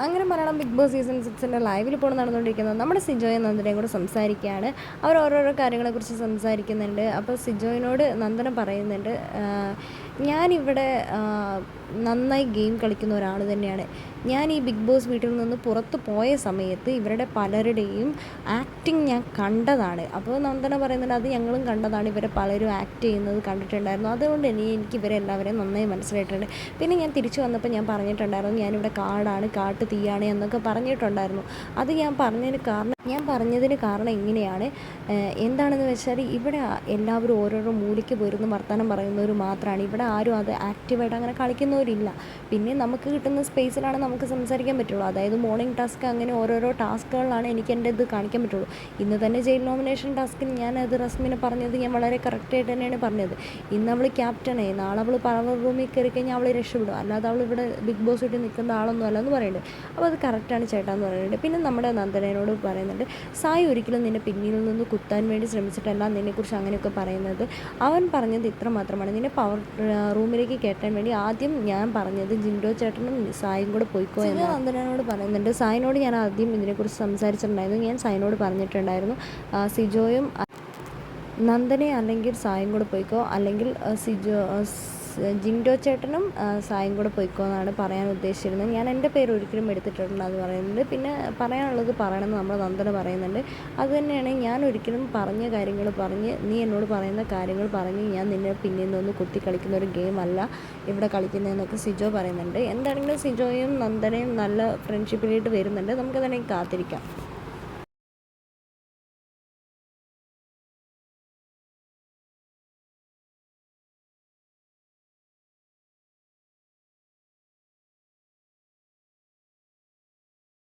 അങ്ങനെ Malayalam big boss season സിക്സിന്റെ ലൈവിൽ ഇപ്പോൾ നടന്നുകൊണ്ടിരിക്കുന്നത് നമ്മുടെ സിജോയും നന്ദനയും കൂടെ സംസാരിക്കുകയാണ്. അവർ ഓരോരോ കാര്യങ്ങളെക്കുറിച്ച് സംസാരിക്കുന്നുണ്ട്. അപ്പോൾ സിജോയിനോട് നന്ദന പറയുന്നുണ്ട്. "ആഹ്, ഞാനിവിടെ നന്നായി ഗെയിം കളിക്കുന്ന ഒരാൾ തന്നെയാണ്. ഞാൻ ഈ ബിഗ് ബോസ് വീട്ടിൽ നിന്ന് പുറത്ത് പോയ സമയത്ത് ഇവരുടെ പലരുടെയും ആക്ടിങ് ഞാൻ കണ്ടതാണ്. അപ്പോൾ നന്ദന പറയുന്നുണ്ട് അത് ഞങ്ങളും കണ്ടതാണ്. ഇവരെ പലരും ആക്ട് ചെയ്യുന്നത് കണ്ടിട്ടുണ്ടായിരുന്നു. അതുകൊണ്ട് തന്നെ എനിക്ക് ഇവരെ എല്ലാവരെയും നന്നായി മനസ്സിലായിട്ടുണ്ട്. പിന്നെ ഞാൻ തിരിച്ചു വന്നപ്പോൾ ഞാൻ പറഞ്ഞിട്ടുണ്ടായിരുന്നു ഞാനിവിടെ കാടാണ്. കാട്ട് തീയാണ് എന്നൊക്കെ പറഞ്ഞിട്ടുണ്ടായിരുന്നു. അത് ഞാൻ പറഞ്ഞതിന് കാരണം ഞാൻ പറഞ്ഞതിന് കാരണം ഇങ്ങനെയാണ്. എന്താണെന്ന് വെച്ചാൽ ഇവിടെ എല്ലാവരും ഓരോരോ മൂലയ്ക്ക് പോയിരുന്ന് വർത്തമാനം പറയുന്നവർ മാത്രമാണ് ഇവിടെ ആരും അത് ആക്റ്റീവായിട്ട് അങ്ങനെ കളിക്കുന്നവരില്ല. പിന്നെ നമുക്ക് കിട്ടുന്ന സ്പേസിലാണ് നമുക്ക് സംസാരിക്കാൻ പറ്റുള്ളൂ. അതായത് മോർണിംഗ് ടാസ്ക് അങ്ങനെ ഓരോരോ ടാസ്കുകളിലാണ് എനിക്ക് എന്റെ ഇത് കാണിക്കാൻ പറ്റുള്ളൂ. ഇന്ന് തന്നെ ജയിൽ നോമിനേഷൻ ടാസ്കിൽ ഞാൻ അത് റസ്മിനെ പറഞ്ഞത് ഞാൻ വളരെ കറക്റ്റായിട്ട് തന്നെയാണ് പറഞ്ഞത്. ഇന്ന് അവൾ ക്യാപ്റ്റനായി നാളെ അവൾ പവർ റൂമിൽ കയറി കഴിഞ്ഞാൽ അവൾ രക്ഷപ്പെടും. അല്ലാതെ അവൾ ഇവിടെ ബിഗ് ബോസ് ഇട്ട് നിൽക്കുന്ന ആളൊന്നും അല്ല എന്ന് പറയുന്നുണ്ട്. അപ്പോൾ അത് കറക്റ്റാണ് ചേട്ടാ എന്ന് പറയുന്നുണ്ട്. പിന്നെ നമ്മുടെ നന്ദനയോട് പറയുന്നുണ്ട്. സായി ഒരിക്കലും നിന്നെ പിന്നിൽ നിന്ന് കുത്താൻ വേണ്ടി ശ്രമിച്ചിട്ടല്ല നിന്നെക്കുറിച്ച് അങ്ങനെയൊക്കെ പറയുന്നത്. അവൻ പറഞ്ഞത് ഇത്ര മാത്രമാണ്. നിന്നെ പവർ റൂമിലേക്ക് കയറ്റാൻ വേണ്ടി ആദ്യം ഞാൻ പറഞ്ഞത് ജിൻഡോ ചേട്ടനും സായും കൂടെ പോയിക്കോ എന്ന് നന്ദനോട് പറയുന്നുണ്ട്. സായിനോട് ഞാൻ ആദ്യം ഇതിനെക്കുറിച്ച് സംസാരിച്ചിട്ടുണ്ടായിരുന്നു. ഞാൻ സായിനോട് പറഞ്ഞിട്ടുണ്ടായിരുന്നു. സിജോയും നന്ദനെ അല്ലെങ്കിൽ സായും കൂടെ പോയിക്കോ. അല്ലെങ്കിൽ സിജോ ജിൻഡോ ചേട്ടനും സായം കൂടെ പോയിക്കോ എന്നാണ് പറയാൻ ഉദ്ദേശിച്ചിരുന്നത്. ഞാൻ എന്റെ പേര് ഒരിക്കലും എടുത്തിട്ടുണ്ട് അത് പറയുന്നുണ്ട്. പിന്നെ പറയാനുള്ളത് പറയണമെന്ന് നമ്മൾ നന്ദന പറയുന്നുണ്ട്. അത് തന്നെയാണ് ഞാൻ ഒരിക്കലും പറഞ്ഞ കാര്യങ്ങൾ പറഞ്ഞ് നീ എന്നോട് പറയുന്ന കാര്യങ്ങൾ പറഞ്ഞ് ഞാൻ നിന്നെ പിന്നിൽ നിന്ന് കുത്തി കളിക്കുന്ന ഒരു ഗെയിം അല്ല ഇവിടെ കളിക്കുന്നതെന്നൊക്കെ സിജോ പറയുന്നുണ്ട്. എന്താണെങ്കിലും സിജോയും നന്ദനയും നല്ല ഫ്രണ്ട്ഷിപ്പിലായിട്ട് വരുന്നുണ്ട്. നമുക്കതിനെ കാത്തിരിക്കാം.